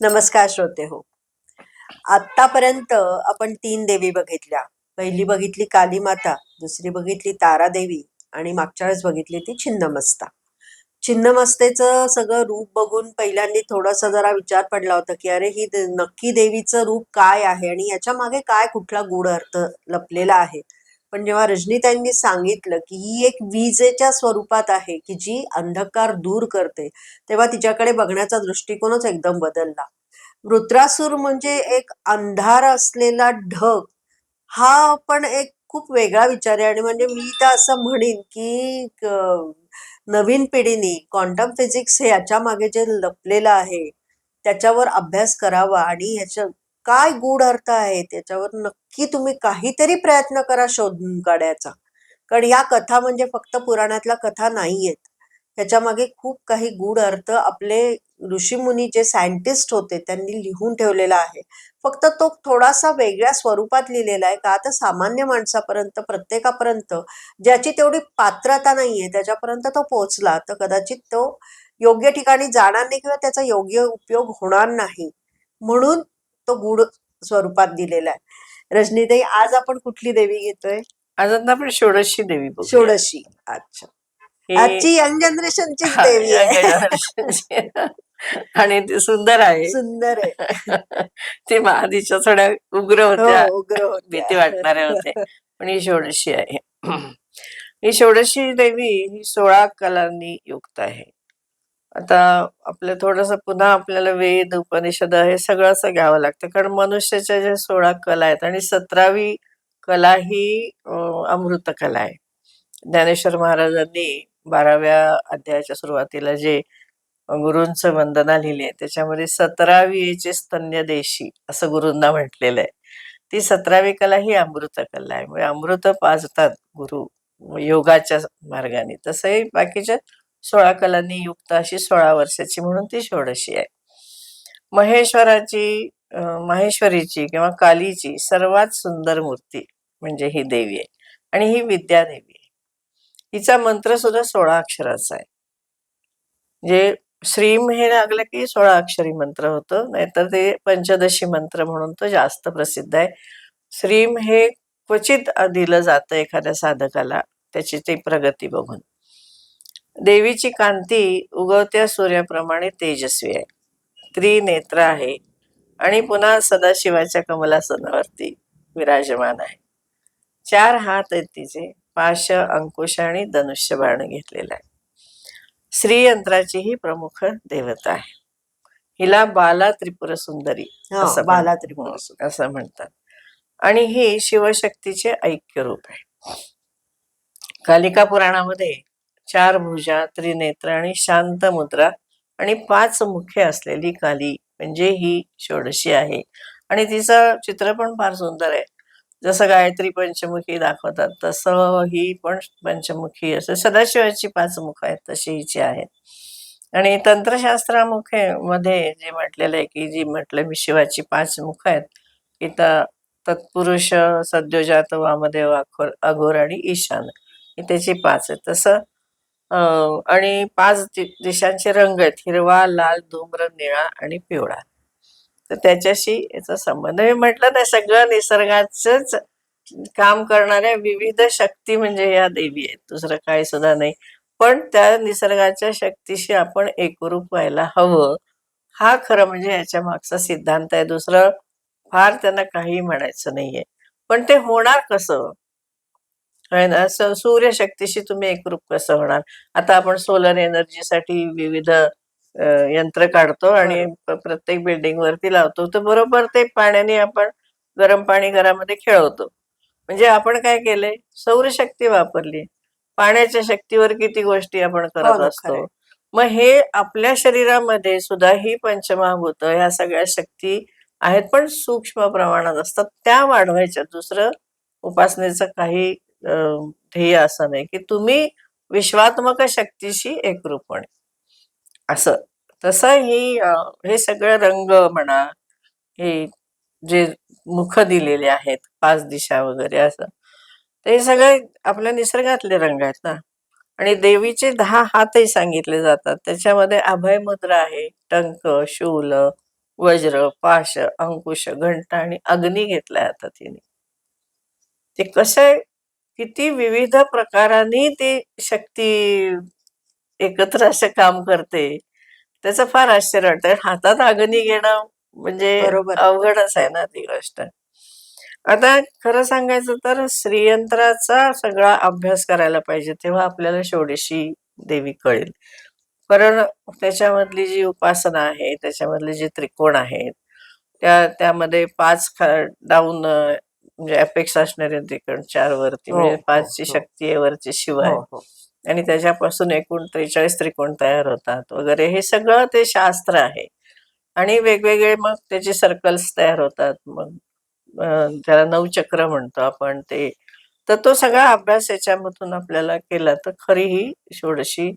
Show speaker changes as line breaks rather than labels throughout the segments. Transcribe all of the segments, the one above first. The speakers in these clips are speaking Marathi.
नमस्कार श्रोते हो. आतापर्यंत आपण तीन देवी बघितल्या. पहिली बघितली काली माता दुसरी बघितली तारा देवी आणि मागच्या वेळेस बघितली ती छिन्नमस्ता. छिन्नमस्तेचं सगळं रूप बघून पहिल्यांदा थोडासा जरा विचार पडला होता की अरे ही नक्की देवीचं रूप काय आहे आणि याच्या मागे काय कुठला गूढ अर्थ लपलेला आहे? पण जेव्हा रजनीताईंनी सांगितलं की ही एक विजेच्या स्वरूपात आहे की जी अंधकार दूर करते तेव्हा तिच्याकडे बघण्याचा दृष्टिकोनच एकदम बदलला. वृत्रासूर म्हणजे एक अंधार असलेला ढग हा पण एक खूप वेगळा विचार आहे. आणि म्हणजे मी तर असं म्हणेन की नवीन पिढीने क्वांटम फिजिक्स हे याच्या मागे जे लपलेलं आहे त्याच्यावर अभ्यास करावा आणि ह्याच्या काय गूढ अर्थ आहे त्याच्यावर नक्की तुम्ही काहीतरी प्रयत्न करा शोधून काढायचा. कारण या कथा म्हणजे फक्त पुराणातल्या कथा नाहीयेत. ह्याच्या मागे खूप काही गूढ अर्थ आपले ऋषीमुनी जे सायंटिस्ट होते त्यांनी लिहून ठेवलेला आहे. फक्त तो थोडासा वेगळ्या स्वरूपात लिहिलेला आहे. का तर सामान्य माणसापर्यंत प्रत्येकापर्यंत ज्याची तेवढी पात्रता नाहीये त्याच्यापर्यंत तो पोहोचला तर कदाचित तो योग्य ठिकाणी जाणार नाही किंवा त्याचा योग्य उपयोग होणार नाही. म्हणून तो गूढ स्वरूपात दिलेला आहे. रजनीताई आज आपण कुठली देवी घेतोय?
आज आपण षोडशी देवी
षोडशी. अच्छा. आजची यंग जनरेशनची देवी आहे.
आणि ती सुंदर आहे.
सुंदर आहे.
ती आधीच्या थोड्या उग्र होत्या.
हो, उग्र.
भीती वाटणाऱ्या होत्या. पण ही षोडशी आहे. ही षोडशी देवी ही सोळा कलांनी युक्त आहे. आता आपलं थोडस पुन्हा आपल्याला वेद उपनिषद हे सगळं असं घ्यावं लागतं. कारण मनुष्याच्या ज्या सोळा कला आहेत आणि सतरावी कला ही अमृत कला आहे. ज्ञानेश्वर महाराजांनी बाराव्या अध्यायाच्या सुरुवातीला जे गुरूंचं वंदना लिहिली आहे त्याच्यामध्ये सतरावीचे स्तन्य देशी असं गुरूंना म्हटलेलं आहे ती सतरावी कला ही अमृत कला आहे. म्हणजे अमृत पाजतात गुरु योगाच्या मार्गाने. तसंही बाकीच्या सोळा कलांनी युक्त अशी सोळा वर्षाची म्हणून ती षोडशी आहे. महेश्वराची माहेश्वरीची किंवा कालीची सर्वात सुंदर मूर्ती म्हणजे ही देवी आहे आणि ही विद्यादेवी आहे. हिचा मंत्र सुद्धा सोळा अक्षराचा आहे. जे श्रीम हे लागलं की सोळा अक्षरी मंत्र होतो नाहीतर ते पंचदशी मंत्र म्हणून तो जास्त प्रसिद्ध आहे. श्रीम हे क्वचित दिलं जातं एखाद्या साधकाला त्याची ती प्रगती बघून. देवीची कांती उगवत्या सूर्याप्रमाणे तेजस्वी आहे. त्रिनेत्र आहे आणि पुन्हा सदाशिवाच्या कमलासनावरती विराजमान आहे. चार हात आहेत तिचे पाश अंकुश आणि धनुष्य बाण घेतलेला आहे. श्रीयंत्राची ही प्रमुख देवता आहे. हिला बाला त्रिपुर सुंदरी
हा,
असं
बाला. त्रिपुरा
असं म्हणतात. आणि ही शिवशक्तीचे ऐक्य रूप आहे. कालिका पुराणामध्ये चार भुजा त्रिनेत्र आणि शांत मुद्रा आणि पाच मुखे असलेली काली म्हणजे ही षोडशी आहे. आणि तिचं चित्र पण फार सुंदर आहे. जसं गायत्री पंचमुखी दाखवतात तसं ही पण पंचमुखी असं सदाशिवाची पाच मुख आहेत तशी हिची आहेत. आणि तंत्रशास्त्रामुखे मध्ये जे म्हटलेलं आहे की जी म्हटलं मी शिवाची पाच मुख आहेत की त- तत्पुरुष सद्योजात वामदेव अखोर अघोर आणि ईशान ही त्याची पाच आहेत. तसं आणि पाच दिशांचे रंग आहेत. हिरवा लाल धूम्र निळा आणि पिवळा. तर त्याच्याशी याचा संबंध मी म्हटलं ना सगळं निसर्गाचंच काम करणाऱ्या विविध शक्ती म्हणजे या देवी आहेत. दुसरं काही सुद्धा नाही. पण त्या निसर्गाच्या शक्तीशी आपण एकरूप व्हायला हवं. हा खरं म्हणजे याच्या मागचा सिद्धांत आहे. दुसरं फार त्यांना काही म्हणायचं नाहीये. पण ते होणार कसं? आहे ना? स- सूर्यशक्तीशी तुम्ही एकरूप कसं होणार आता आपण सोलर एनर्जीसाठी विविध यंत्र काढतो आणि प्रत्येक बिल्डिंग वरती लावतो. तर बरोबर ते पाण्याने आपण गरम पाणी घरामध्ये खेळवतो. म्हणजे आपण काय केलंय? सौरशक्ती वापरली. पाण्याच्या शक्तीवर किती गोष्टी आपण
हो
करत
ना,
असतो. मग हे आपल्या शरीरामध्ये सुद्धा ही पंचमहाभूत ह्या सगळ्या शक्ती आहेत पण सूक्ष्म प्रमाणात असतात. त्या वाढवायच्या. दुसरं उपासनेचं काही ध्येय असं नाही की तुम्ही विश्वात्मक शक्तीशी एकरूपणे. असं. तसं ही हे सगळं रंग म्हणा हे जे मुख दिलेले आहेत पाच दिशा वगैरे असं ते सगळे आपल्या निसर्गातले रंग आहेत ना. आणि देवीचे दहा हातही सांगितले जातात. त्याच्यामध्ये अभय मुद्रा आहे टंक शूल वज्र पाश अंकुश घंटा आणि अग्नी घेतलाय आता तिने. ते कसं आहे किती विविध प्रकारांनी ती शक्ती एकत्र असं काम करते. त्याचं फार आश्चर्य वाटतं. हातात अग्नी घेणं म्हणजे. अवघडच आहे ना ती गोष्ट. आता खरं सांगायचं तर श्रीयंत्राचा सगळा अभ्यास करायला पाहिजे तेव्हा आपल्याला षोडशी देवी कळेल. कारण त्याच्यामधली जी उपासना आहे त्याच्यामधले जे त्रिकोण आहेत त्या त्यामध्ये पाच डाऊन म्हणजे अपेक्षा असणारे त्रिकोण चार वरती
हो,
म्हणजे
हो,
पाचची
हो.
शक्ती आहे वरची शिव आहे
हो, हो.
आणि त्याच्यापासून एकूण त्रेचाळीस त्रिकोण तयार होतात वगैरे. हे सगळं ते शास्त्र आहे. आणि वेगवेगळे मग त्याचे सर्कल्स तयार होतात. मग त्याला नवचक्र म्हणतो आपण ते. तर तो सगळा अभ्यास याच्यामधून आपल्याला केला तर खरी ही षोडशी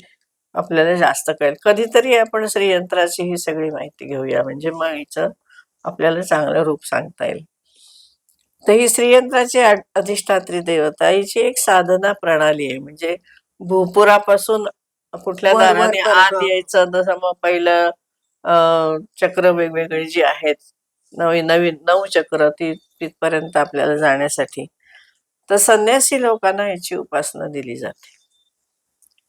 आपल्याला जास्त कळेल. कधीतरी आपण श्रीयंत्राची ही सगळी माहिती घेऊया. म्हणजे मग हिचं आपल्याला चांगलं रूप सांगता येईल. तर ही श्रीयंत्राची अधिष्ठात्री देवता हिची एक साधना प्रणाली आहे. म्हणजे भूपुरापासून कुठल्या दाराने. आत यायचं जसं मग पहिलं चक्र वेगवेगळी जी आहेत नवीन नवीन नऊ चक्र ती तिथपर्यंत आपल्याला जाण्यासाठी. तर संन्यासी लोकांना याची उपासना दिली जाते.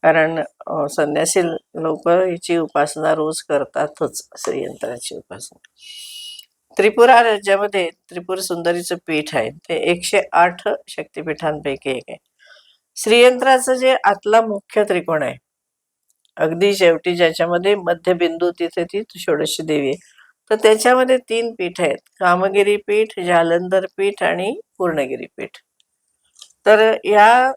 कारण संन्यासी लोक याची उपासना रोज करतातच श्रीयंत्राची उपासना. त्रिपुरा राज्यामध्ये त्रिपुर सुंदरीचं पीठ आहे. ते एकशे आठ शक्तिपीठांपैकी एक आहे. श्रीयंत्राचं जे आतला मुख्य त्रिकोण आहे. अगदी शेवटी ज्याच्यामध्ये मध्यबिंदू तिथे ती षोडशी देवी आहे. तर त्याच्यामध्ये तीन पीठ आहेत. कामगिरी पीठ जालंधर पीठ आणि पूर्णगिरी पीठ. तर या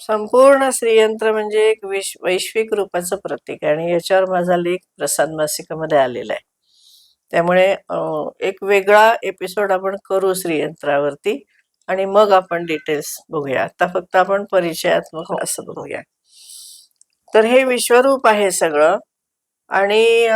संपूर्ण श्रीयंत्र म्हणजे एक विश वैश्विक रूपाचं प्रतीक आहे. आणि याच्यावर माझा लेख प्रसाद मासिकामध्ये आलेला आहे. त्यामुळे एक वेगळा एपिसोड आपण करू श्रीयंत्रावरती आणि मग आपण डिटेल्स बघूया. आता फक्त आपण परिचयात्मक असं बघूया. तर हे विश्वरूप आहे सगळं आणि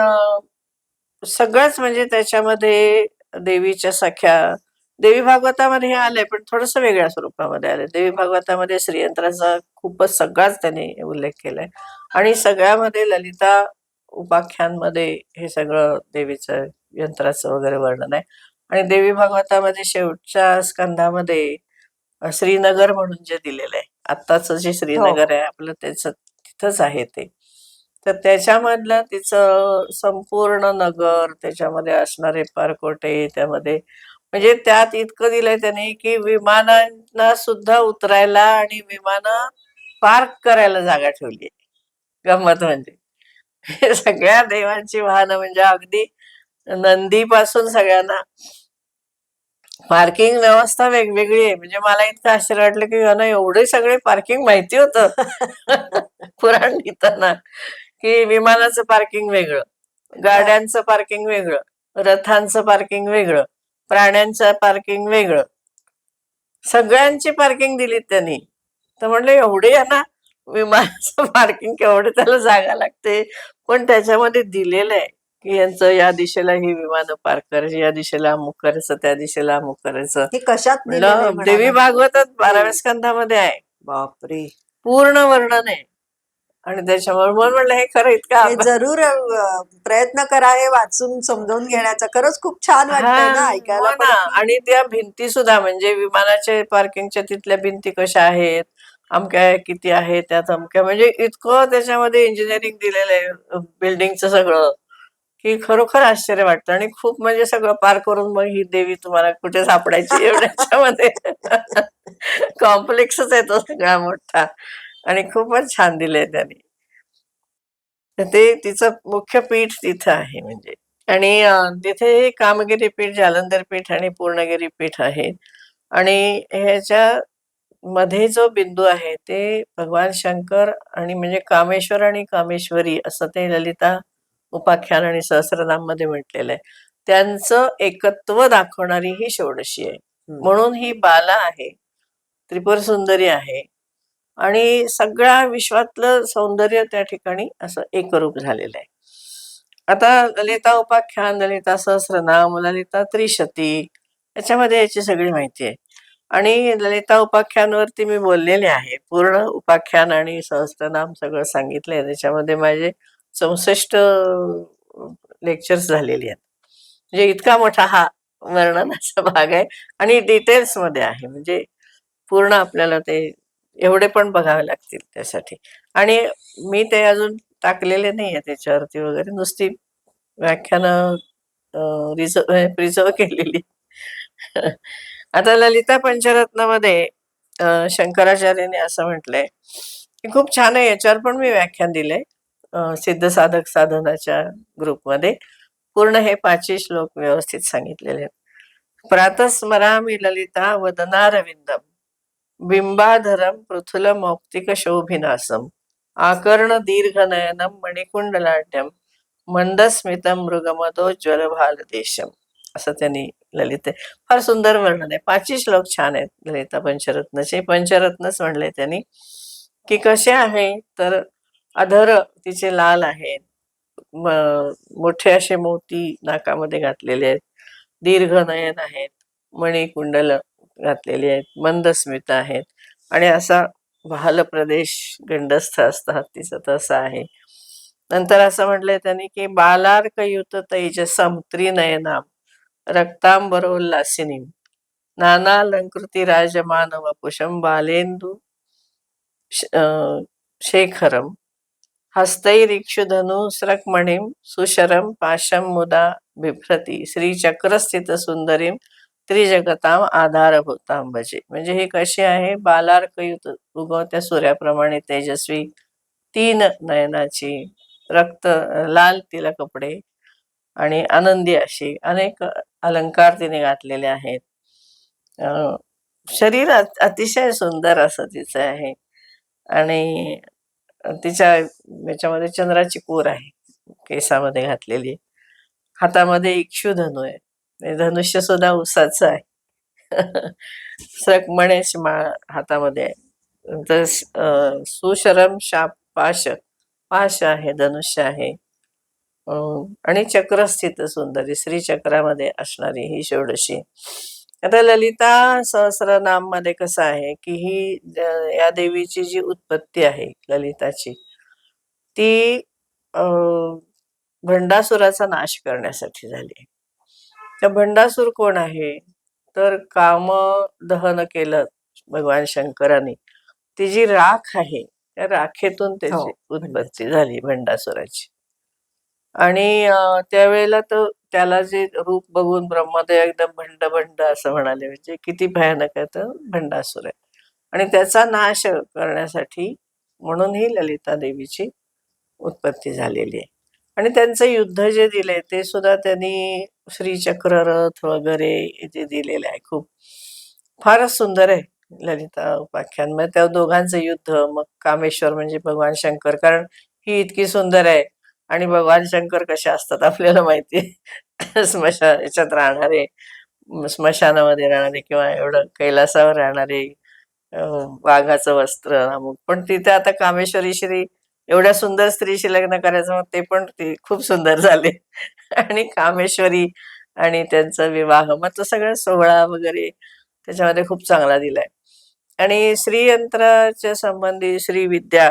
सगळंच म्हणजे त्याच्यामध्ये देवीच्या सख्या देवी भागवतामध्ये हे आलंय पण थोडस वेगळ्या स्वरूपामध्ये आलंय. देवी भागवतामध्ये श्रीयंत्राचा खूपच सगळाच त्यांनी उल्लेख केलाय. आणि सगळ्यामध्ये ललिता उपाख्यांमध्ये हे सगळं देवीचं यंत्राचं वगैरे वर्णन आहे. आणि देवी भागवतामध्ये शेवटच्या स्कंधामध्ये श्रीनगर म्हणून जे दिलेलं आहे. आत्ताचं जे श्रीनगर आहे आपलं त्याचं तिथंच आहे ते. तर त्याच्यामधलं तिचं संपूर्ण नगर त्याच्यामध्ये असणारे पारकोटे त्यामध्ये म्हणजे त्यात इतकं दिलंय त्याने की विमानांना सुद्धा उतरायला आणि विमानं पार्क करायला जागा ठेवली गंमत म्हणजे. हे सगळ्या देवांची वाहनं म्हणजे अगदी नंदीपासून सगळ्यांना. पार्किंग व्यवस्था वेगवेगळी आहे. म्हणजे मला इतकं आश्चर्य वाटलं की यांना एवढे सगळे पार्किंग माहिती होतं. पुराण लिहिताना. की विमानाचं पार्किंग वेगळं. गाड्यांचं पार्किंग वेगळं. रथांचं पार्किंग वेगळं. प्राण्यांचं पार्किंग वेगळं. सगळ्यांची पार्किंग दिली त्यांनी. तर म्हणलं एवढे यांना विमानाचं पार्किंग केवढं त्याला जागा लागते? पण त्याच्यामध्ये दिलेलं आहे. की यांचं या दिशेला ही विमानं पार्क करायची या दिशेला अमुक करायचं त्या दिशेला अमुक करायचं.
हे कशात दिलेलं आहे
म्हणलं
म्हणाला?
देवी भागवतात बाराव्या स्कंधामध्ये आहे.
बापरे.
पूर्ण वर्णन आहे. आणि त्याच्यामुळे म्हणून म्हणलं हे खरं इतकं
हे जरूर अ, प्रयत्न करा हे वाचून समजावून घेण्याचा. खरंच खूप छान वाटतंय ना
हा,
ऐकायला
हो
पण
ना. आणि त्या भिंती सुद्धा म्हणजे विमानाच्या पार्किंगच्या तिथल्या भिंती कशा आहेत अमक्या किती आहेत त्यात अमक्या म्हणजे इतकं त्याच्यामध्ये इंजिनिअरिंग दिलेलं आहे बिल्डिंगचं सगळं. की खरोखर आश्चर्य वाटतं. आणि खूप म्हणजे सगळं पार करून मग ही देवी तुम्हाला कुठे सापडायची एवढ्याच्यामध्ये कॉम्प्लेक्सच आहे तो सगळा मोठा. आणि खूपच छान दिलंय त्यांनी. ते तिचं मुख्य पीठ तिथं आहे म्हणजे. आणि तिथे कामगिरी पीठ जालंधर पीठ आणि पूर्णगिरी पीठ आहे. आणि ह्याच्या मध्ये जो बिंदू आहे ते भगवान शंकर आणि म्हणजे कामेश्वर आणि कामेश्वरी असं ते ललिता उपाख्यान आणि सहस्रनाममध्ये म्हटलेलं आहे. त्यांचं एकत्व दाखवणारी ही षोडशी आहे. म्हणून ही बाला आहे त्रिपुर सुंदरी आहे आणि सगळ्या विश्वातलं सौंदर्य त्या ठिकाणी असं एकरूप झालेलं आहे. आता ललिता उपाख्यान ललिता सहस्रनाम ललिता त्रिशती याच्यामध्ये याची सगळी माहिती आहे. आणि ललिता उपाख्यानवरती मी बोललेले आहे. पूर्ण उपाख्यान आणि सहस्रनाम सगळं सांगितलंय. त्याच्यामध्ये माझे चौसष्ट लेक्चर्स झालेली आहेत. म्हणजे इतका मोठा हा वर्णनाचा भाग आहे आणि डिटेल्समध्ये आहे. म्हणजे पूर्ण आपल्याला ते एवढे पण बघावे लागतील त्यासाठी. आणि मी ते अजून टाकलेले नाही आहे त्याच्यावरती वगैरे. नुसती व्याख्यानं रिझर्व प्रिझर्व केलेली. आता ललिता पंचरत्नामध्ये अं, शंकराचार्याने असं म्हटलंय की खूप छान आहे. याच्यावर पण मी व्याख्यान दिलंय. सिद्ध साधक साधनाच्या ग्रुपमध्ये पूर्ण हे पाचही श्लोक व्यवस्थित सांगितलेले आहेत. प्रातस्मरामी ललिता वदनारविंदम बिंबाधरम पृथुल मौक्तिक शोभिनासम आकर्ण दीर्घनयनम मणिकुंडलाट्यम मंदस्मितम मृगमदोज्वल भालदेशम असं त्यांनी ललित फार सुंदर वर्णन आहे. पाचही श्लोक छान आहेत ललिता पंचरत्नचे. पंचरत्नच म्हणले त्यांनी. की कसे आहे? तर अधर तिचे लाल आहेत. मोठे असे मोती नाकामध्ये घातलेले आहेत. दीर्घ नयन आहेत. मणिकुंडल घातलेली आहेत. मंदस्मित आहेत. आणि असा भाल प्रदेश गंडस्थ असतात. तिचं तसा आहे. नंतर असं म्हटलंय त्यांनी की बालार्कयुत तैजसम त्रिनयनाम रक्तांबरोल्लासिनी नानालंकृती राजमान वपुषम बालेंदू अं, शेखरम हस्तैरिक्षुधनु स्रक्मणिं सुशरं पाशं मुदा बिभ्रती। श्रीचक्रस्थित सुंदरीं त्रिजगताम आधारभूताम भजे। म्हणजे हे कशी आहे? बालार्कयुत उगवत्या सूर्याप्रमाणे तेजस्वी तीन नयनाची रक्त लाल तिला कपडे आणि आनंदी अशी अनेक अलंकार तिने घातलेले आहेत. शरीर अतिशय सुंदर असं तिचं आहे. आणि तिच्या याच्यामध्ये चंद्राची कोर आहे केसामध्ये घातलेली. हातामध्ये इक्षुधनू आहे. धनुष्य सुद्धा उसाचं आहे. सकमणेश माळ हातामध्ये आहे. तर सुशरम शाप पाश पाश आहे धनुष्य आहे. आणि चक्रस्थित सुंदरी श्रीचक्रामध्ये असणारी ही षोडशी. आता ललिता सहस्रनाममध्ये कसं आहे की ही या देवीची जी उत्पत्ती आहे ललिताची ती अं, भंडासुराचा नाश करण्यासाठी झाली त्या भंडासूर कोण आहे? तर काम दहन केलं भगवान शंकराने. ती जी राख आहे त्या राखेतून त्याची
हो,
उत्पत्ती झाली भंडासुराची. आणि त्यावेळेला तर त्याला जे रूप बघून ब्रह्मदेव एकदम भंड भंड असं म्हणाले म्हणजे किती भयानक आहे तर भंडासूर आहे. आणि त्याचा नाश करण्यासाठी म्हणून ही ललिता देवीची उत्पत्ती झालेली आहे. आणि त्यांचं युद्ध जे दिले ते सुद्धा त्यांनी श्रीचक्र रथ वगैरे जे दिलेले आहे खूप. फारच सुंदर आहे ललिता उपाख्यान. मग त्या दोघांचं युद्ध मग कामेश्वर म्हणजे भगवान शंकर कारण ही इतकी सुंदर आहे. आणि भगवान शंकर कसे असतात आपल्याला माहिती स्मशान याच्यात राहणारे स्मशानामध्ये राहणारे किंवा एवढं कैलासावर राहणारे वाघाचं वस्त्र अमुक. पण तिथे आता कामेश्वरी श्री एवढ्या सुंदर स्त्रीशी लग्न करायचं मग ते पण ते खूप सुंदर झाले. आणि कामेश्वरी आणि त्यांचा विवाह मग तो सगळं सोहळा वगैरे त्याच्यामध्ये खूप चांगला दिलाय. आणि श्रीयंत्राच्या संबंधी श्री विद्या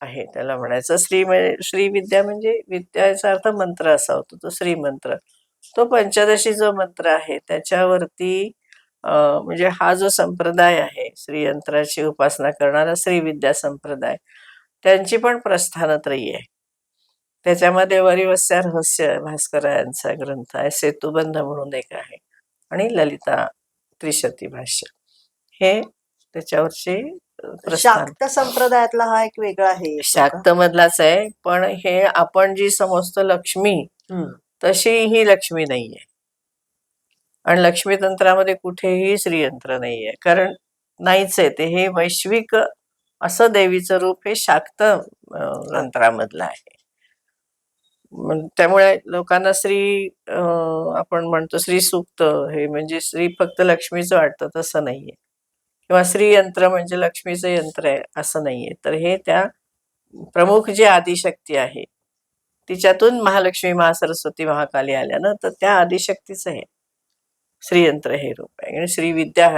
आहे. त्याला म्हणायचं श्री म्हणजे श्रीविद्या म्हणजे विद्याचा अर्थ मंत्र असा होतो तो श्रीमंत्र तो पंचदशी जो मंत्र आहे त्याच्यावरती म्हणजे हा जो संप्रदाय आहे श्रीयंत्राची उपासना करणारा श्रीविद्या संप्रदाय त्यांची पण प्रस्थानत्रयी आहे. त्याच्यामध्ये वरिवस्या रहस्य भास्करायांचा ग्रंथ आहे सेतुबंध म्हणून एक आहे आणि ललिता त्रिशती भाष्य. हे त्याच्यावरचे
शाक्त संप्रदायातला हा एक वेगळा आहे?
शाक्त मधलाच आहे पण हे आपण जी समजतो लक्ष्मी. तशी ही लक्ष्मी नाहीये. आणि लक्ष्मी तंत्रामध्ये कुठेही श्रीयंत्र नाहीये. कारण नाहीच आहे ते हे वैश्विक असं देवीचं रूप हे शाक्त तंत्रामधलं आहे. त्यामुळे लोकांना श्री आपण म्हणतो श्री सूक्त हे म्हणजे श्री फक्त लक्ष्मीचं वाटतं तसं नाहीये. किंवा स्त्रीयंत्र म्हणजे लक्ष्मीचं यंत्र आहे असं नाहीये. तर हे त्या प्रमुख जी आदिशक्ती आहे तिच्यातून महालक्ष्मी महासरस्वती महाकाली आल्या ना तर त्या आदिशक्तीचं हे श्रीयंत्र हे रूप आहे. आणि श्रीविद्या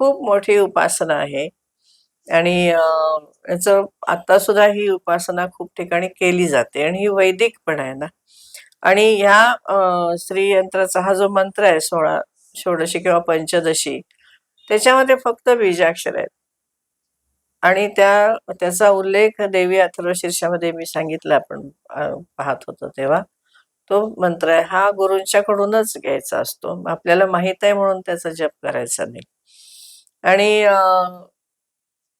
खूप मोठी उपासना आहे. आणि याचं आता सुद्धा ही उपासना खूप ठिकाणी केली जाते. आणि ही वैदिक पण आहे ना. आणि ह्या श्रीयंत्राचा हा जो मंत्र आहे सोळा षोडशी किंवा पंचदशी त्याच्यामध्ये फक्त बीजाक्षर आहेत. आणि त्या त्याचा उल्लेख देवी अथर्व शीर्षामध्ये मी सांगितलं आपण पाहत होतो तेव्हा. तो मंत्र आहे हा गुरूंच्याकडूनच घ्यायचा असतो. आपल्याला माहीत आहे म्हणून त्याचा जप करायचा नाही. आणि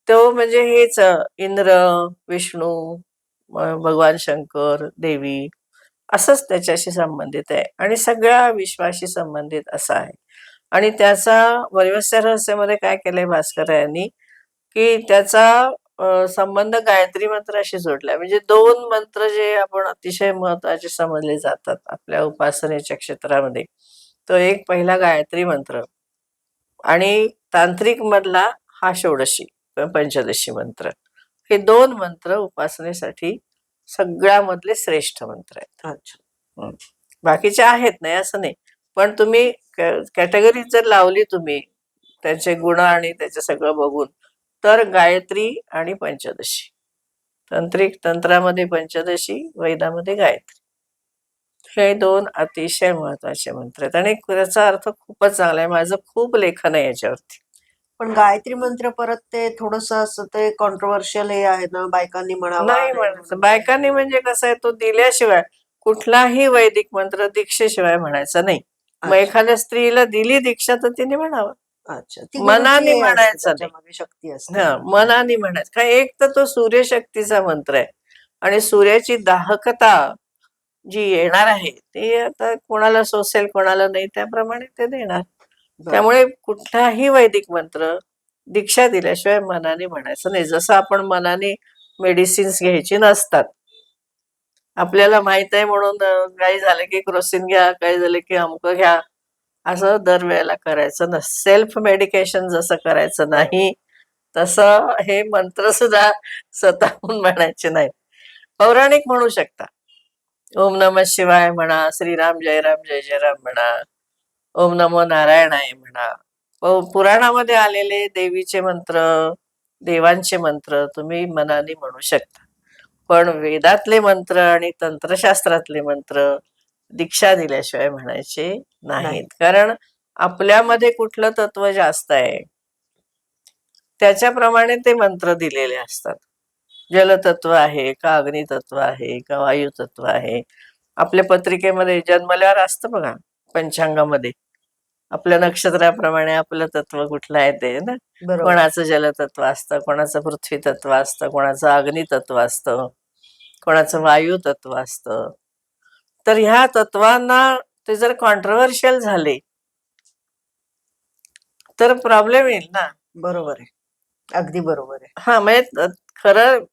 तो म्हणजे हेच इंद्र विष्णू भगवान शंकर देवी असंच त्याच्याशी संबंधित आहे. आणि सगळ्या विश्वाशी संबंधित असा आहे. आणि त्याचा वैवस्य रहस्यामध्ये काय केलंय भास्कर यांनी की त्याचा संबंध गायत्री मंत्राशी जोडलाय. म्हणजे दोन मंत्र जे आपण अतिशय महत्त्वाचे समजले जातात आपल्या उपासनेच्या क्षेत्रामध्ये. तो एक पहिला गायत्री मंत्र आणि तांत्रिक मधला हा षोडशी पंचदशी मंत्र. हे दोन मंत्र उपासनेसाठी सगळ्यामधले श्रेष्ठ मंत्र आहेत. बाकीचे आहेत नाही असं नाही. पण तुम्ही कॅटेगरी जर लावली तुम्ही त्याचे गुण आणि त्याचे सगळं बघून तर गायत्री आणि पंचदशी. तांत्रिक तंत्रामध्ये पंचदशी वेदामध्ये गायत्री. हे दोन अतिशय महत्त्वाचे मंत्र आहेत. आणि त्याचा अर्थ खूपच चांगला आहे. माझं खूप लेखन आहे याच्यावरती.
पण गायत्री मंत्र परत ते थोडस असं ते कॉन्ट्रोवर्शियल हे आहे ना बायकांनी म्हणावं
नाही म्हणायचं. बायकांनी म्हणजे कसं आहे तो दिल्याशिवाय कुठलाही वैदिक मंत्र दीक्षेशिवाय म्हणायचा नाही. मग. एखाद्या स्त्रीला दिली दीक्षा तर तिने म्हणावं
अच्छा ती
मनाने
गुरुची
म्हणायचं नाही.
त्याच्यामागे शक्ती असते
हा मनाने म्हणायचं काय एक तर तो सूर्यशक्तीचा मंत्र आहे आणि सूर्याची दाहकता जी येणार आहे ते आता कोणाला सोसेल कोणाला नाही त्याप्रमाणे ते देणार
बरं.
त्यामुळे कुठलाही वैदिक मंत्र दीक्षा दिल्याशिवाय मनाने म्हणायचं नाही जसं आपण मनाने मेडिसिन्स घ्यायची नसतात आपल्याला माहीत आहे म्हणून काही झालं की क्रोसिन घ्या काही झालं की अमुक घ्या. असं दरवेळेला करायचं न सेल्फ मेडिकेशन जसं करायचं नाही तसं हे मंत्र सुद्धा स्वतःहून म्हणायचे नाही. पौराणिक म्हणू शकता. ओम नम शिवाय म्हणा श्रीराम जय राम जय जय राम म्हणा. ओम नमो नारायणाय म्हणा. पुराणामध्ये आलेले देवीचे मंत्र देवांचे मंत्र तुम्ही मनाने म्हणू शकता. पण वेदातले मंत्र आणि तंत्रशास्त्रातले मंत्र दीक्षा दिल्याशिवाय म्हणायचे नाहीत. कारण आपल्यामध्ये कुठलं तत्व जास्त आहे त्याच्याप्रमाणे ते मंत्र दिलेले असतात. जलतत्व आहे का अग्नितत्व आहे का वायुतत्व आहे. आपल्या पत्रिकेमध्ये जन्मल्यावर असतं बघा पंचांगामध्ये. आपल्या नक्षत्राप्रमाणे आपलं तत्व कुठलं आहे ते ना? कोणाचं जलतत्व असतं कोणाचं पृथ्वी तत्व असतं कोणाचं अग्नितत्व असतं कोणाचं वायू तत्व असतं. तर ह्या तत्वांना ते जर कॉन्ट्रोवर्शियल झाले तर प्रॉब्लेम येईल ना?
बरोबर आहे. अगदी बरोबर आहे.
हा म्हणजे खरं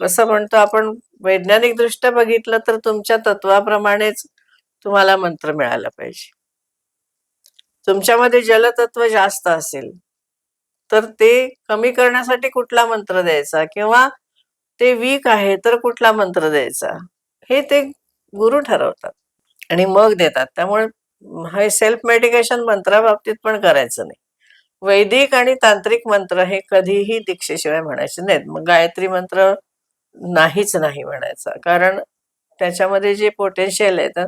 कसं म्हणतो आपण वैज्ञानिक दृष्ट्या बघितलं तर तुमच्या तत्वाप्रमाणेच तुम्हाला मंत्र मिळाला पाहिजे. तुमच्यामध्ये जलतत्व जास्त असेल तर ते कमी करण्यासाठी कुठला मंत्र द्यायचा? किंवा ते वीक आहे तर कुठला मंत्र द्यायचा? हे ते गुरु ठरवतात आणि मग देतात. त्यामुळे हे सेल्फ मेडिकेशन मंत्राबाबतीत पण करायचं नाही. वैदिक आणि तांत्रिक मंत्र हे कधीही दीक्षेशिवाय म्हणायचे नाहीत. मग गायत्री मंत्र नाहीच नाही म्हणायचा. कारण त्याच्यामध्ये जे पोटेन्शियल आहे तर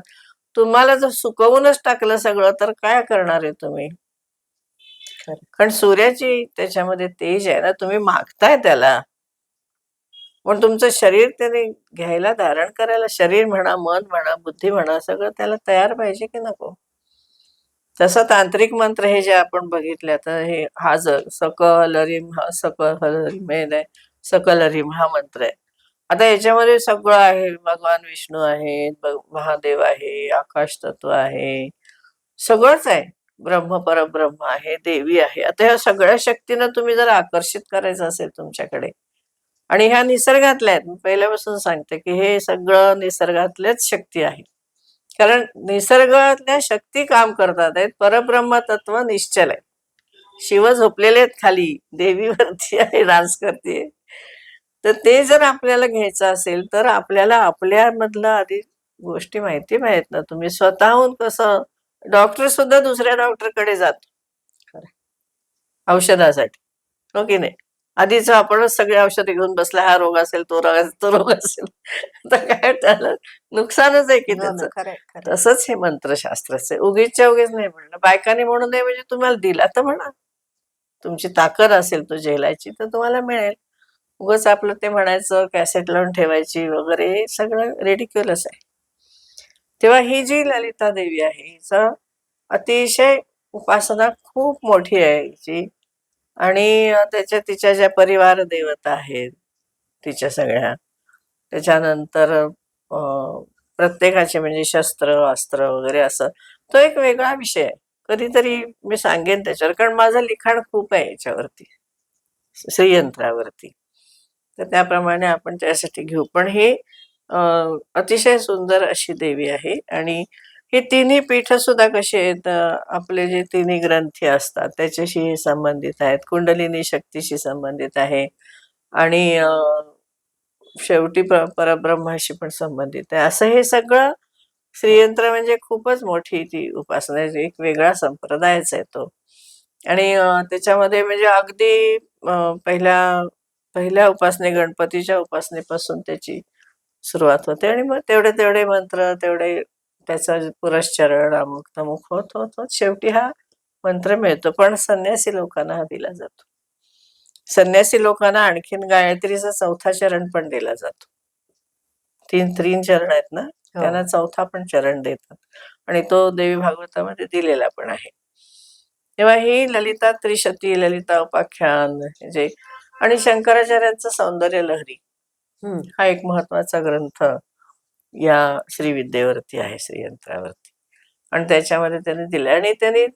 तुम्हाला जर सुकवूनच टाकलं सगळं तर काय करणार आहे तुम्ही. कारण सूर्याची त्याच्यामध्ये तेज आहे ना तुम्ही मागताय त्याला. पण तुमचं शरीर त्याने घ्यायला धारण करायला शरीर म्हणा मन म्हणा बुद्धी म्हणा सगळं त्याला तयार पाहिजे की नको? तसं तांत्रिक मंत्र हे जे आपण बघितले आता हे हा जर सकल हरिम हा सकल हरिम सकल हरिम हा मंत्र आहे. आता याच्यामध्ये सगळं आहे. भगवान विष्णू आहेत महादेव आहे आकाश तत्व आहे. सगळंच आहे. ब्रह्म परब्रह्म आहे देवी आहे. आता ह्या सगळ्या शक्तीनं तुम्ही जर आकर्षित करायचं असेल तुमच्याकडे आणि ह्या निसर्गातल्या आहेत मी पहिल्यापासून सांगते की हे सगळं निसर्गातल्याच शक्ती आहे. कारण निसर्गातल्या शक्ती काम करतात आहेत परब्रह्म तत्व निश्चल आहे शिव झोपलेले आहेत खाली देवीवरती आहे डान्स करते तर ते जर आपल्याला घ्यायचं असेल तर आपल्याला आपल्यामधलं आधी गोष्टी माहिती पाहिजेत ना. तुम्ही स्वतःहून कसं डॉक्टर सुद्धा दुसऱ्या डॉक्टरकडे जातो. औषधासाठी. हो की नाही? आधीच आपणच सगळे औषधे घेऊन बसला हा रोग असेल तो रोग तो रोग असेल. तर काय त्याला नुकसानच आहे की
हो
त्याचं. तसंच हे मंत्रशास्त्राचे उगीचच्या उगीच नाही म्हणलं बायकांनी म्हणू नये म्हणजे तुम्हाला दिला तर म्हणा. तुमची ताकद असेल तो झेलायची तर तुम्हाला मिळेल. उगाच आपलं ते म्हणायचं कॅसेट लावून ठेवायची वगैरे सगळं रेडिक्युलस आहे. तेव्हा ही जी ललिता देवी आहे हिचं अतिशय उपासना खूप मोठी आहे हिची. आणि त्याच्या तिच्या ज्या परिवार देवता आहेत तिच्या सगळ्या त्याच्यानंतर प्रत्येकाचे म्हणजे शस्त्र अस्त्र वगैरे असं तो एक वेगळा विषय आहे. कधीतरी मी सांगेन त्याच्यावर कारण माझं लिखाण खूप आहे याच्यावरती श्रीयंत्रावरती. तर त्याप्रमाणे आपण त्यासाठी घेऊ. पण हे अतिशय सुंदर अशी देवी आहे आणि ही तिन्ही पीठ सुद्धा कशी आहेत आपले जे तिन्ही ग्रंथी असतात त्याच्याशी संबंधित आहेत कुंडलिनी शक्तीशी संबंधित आहे आणि शेवटी प्र- परब्रह्माशी पण संबंधित आहे. असं हे सगळं श्रीयंत्र म्हणजे खूपच मोठी ती उपासना एक वेगळा संप्रदायच आहे तो. आणि त्याच्यामध्ये म्हणजे अगदी पहिल्या पहिल्या उपासने गणपतीच्या उपासनेपासून त्याची सुरुवात होते आणि मग तेवढे तेवढे मंत्र तेवढे त्याचा पुरश्चरण अमुक तमुक होत होत होत. शेवटी हा मंत्र मिळतो. पण संन्यासी लोकांना हा दिला जातो. संन्यासी लोकांना आणखीन गायत्रीचा चौथा चरण पण दिला जातो. तीन तीन चरण आहेत ना?
हो.
त्यांना चौथा पण चरण देतात. आणि तो देवी भागवतामध्ये दिलेला पण आहे. तेव्हा ही ललिता त्रिशती ललिता उपाख्यान जे आणि शंकराचार्यांचं सौंदर्य लहरी. हा एक महत्त्वाचा ग्रंथ या श्रीविद्येवरती आहे श्रीयंत्रावरती. आणि त्याच्यामध्ये त्यांनी दिले आणि त्यांनी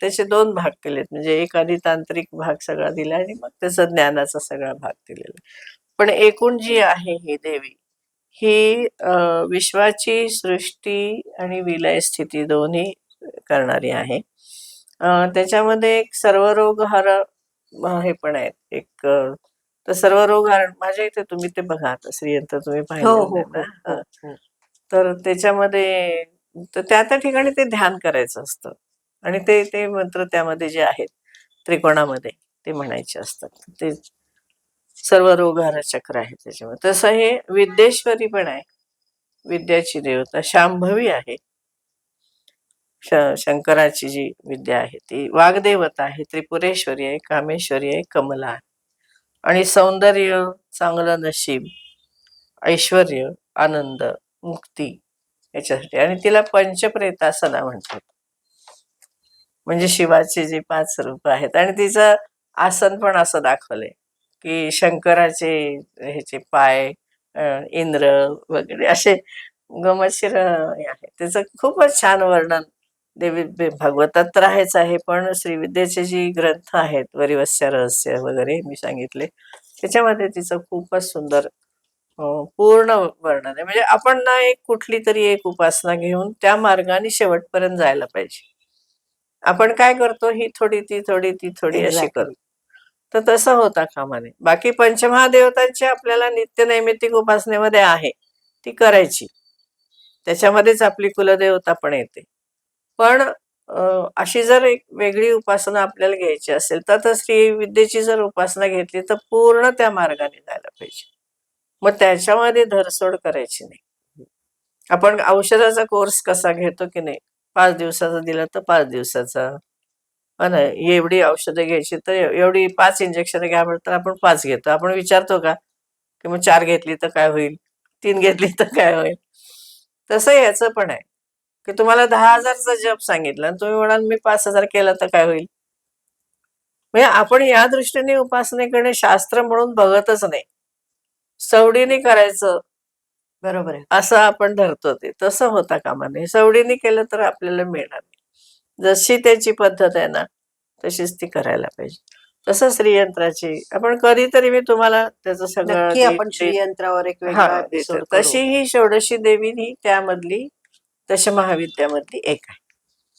त्याचे दोन भाग केलेत. म्हणजे एक आधी तांत्रिक भाग सगळा दिला आणि मग त्याचा ज्ञानाचा सगळा भाग दिलेला पण एकूण जी आहे ही देवी ही विश्वाची सृष्टी आणि विलय स्थिती दोन्ही करणारी आहे. त्याच्यामध्ये एक सर्व रोग हर अं, हे पण आहेत. एक तर सर्व रोग माझ्या इथे तुम्ही ते बघा आता श्रीयंत्र तुम्ही
हो
पाहिलं
हो हो.
तर त्याच्यामध्ये तर त्या त्या ठिकाणी ते ध्यान करायचं असतं. आणि ते ते मंत्र त्यामध्ये जे आहेत त्रिकोणामध्ये ते म्हणायचे असतात. ते सर्व रोगहार चक्र आहे त्याच्यामध्ये. तसं हे विद्येश्वरी पण आहे. विद्याची देवता शांभवी आहे. श- शंकराची जी विद्या आहे ती वाग्देवता आहे त्रिपुरेश्वरी आहे कामेश्वरी आहे कमला आहे. आणि सौंदर्य चांगलं नशीब ऐश्वर आनंद मुक्ती याच्यासाठी. आणि तिला पंचप्रेतासना म्हणतात. म्हणजे शिवाचे जे पाच रूप आहेत. आणि तिचं आसन पण असं दाखवलंय की शंकराचे ह्याचे पाय इंद्र वगैरे असे गमतशीर हे आहे त्याचं खूपच छान वर्णन देवी भागवतात तर आहेच आहे पण श्रीविद्येचे जी ग्रंथ आहेत वरिवस्य रहस्य वगैरे मी सांगितले त्याच्यामध्ये तिचं खूपच सुंदर पूर्ण वर्णन आहे. म्हणजे आपण ना एक कुठली तरी एक उपासना घेऊन त्या मार्गाने शेवटपर्यंत जायला पाहिजे. आपण काय करतो ही थोडी ती थोडी ती थोडी अशी. करतो तर तसं होता कामा नये बाकी पंचमहादेवतांची आपल्याला नित्य नैमित्तिक उपासनेमध्ये आहे ती करायची. त्याच्यामध्येच आपली कुलदेवता पण येते. पण अशी जर एक वेगळी उपासना आपल्याला घ्यायची असेल तर तर स्त्री विद्येची जर उपासना घेतली तर पूर्ण त्या मार्गाने जायला पाहिजे. मग त्याच्यामध्ये धरसोड करायची नाही. आपण औषधाचा कोर्स कसा घेतो की नाही? पाच दिवसाचा दिला तर पाच दिवसाचा. पण एवढी औषधं घ्यायची तर एवढी पाच इंजेक्शन घ्या म्हणतात आपण पाच घेतो. आपण विचारतो का? की मग चार घेतली तर काय होईल? तीन घेतली तर काय होईल? तसं याचं पण आहे. की तुम्हाला दहा हजारचा जप सांगितलं आणि तुम्ही म्हणाल मी पाच हजार केला तर काय होईल? म्हणजे आपण या दृष्टीने उपासनेकडे शास्त्र म्हणून बघतच नाही. सवडीने करायचं.
बरोबर आहे.
असं आपण धरतो ते. तसं होता कामा नये. सवडीने केलं तर आपल्याला मिळणार नाही. जशी त्याची पद्धत आहे ना तशीच ती करायला पाहिजे. तसं श्रीयंत्राची आपण कधीतरी मी तुम्हाला त्याचं सगळं
आपण श्रीयंत्रावर एक.
तशी ही षोडशी देवी ही त्यामधली दशमहाविद्यामधली एक आहे.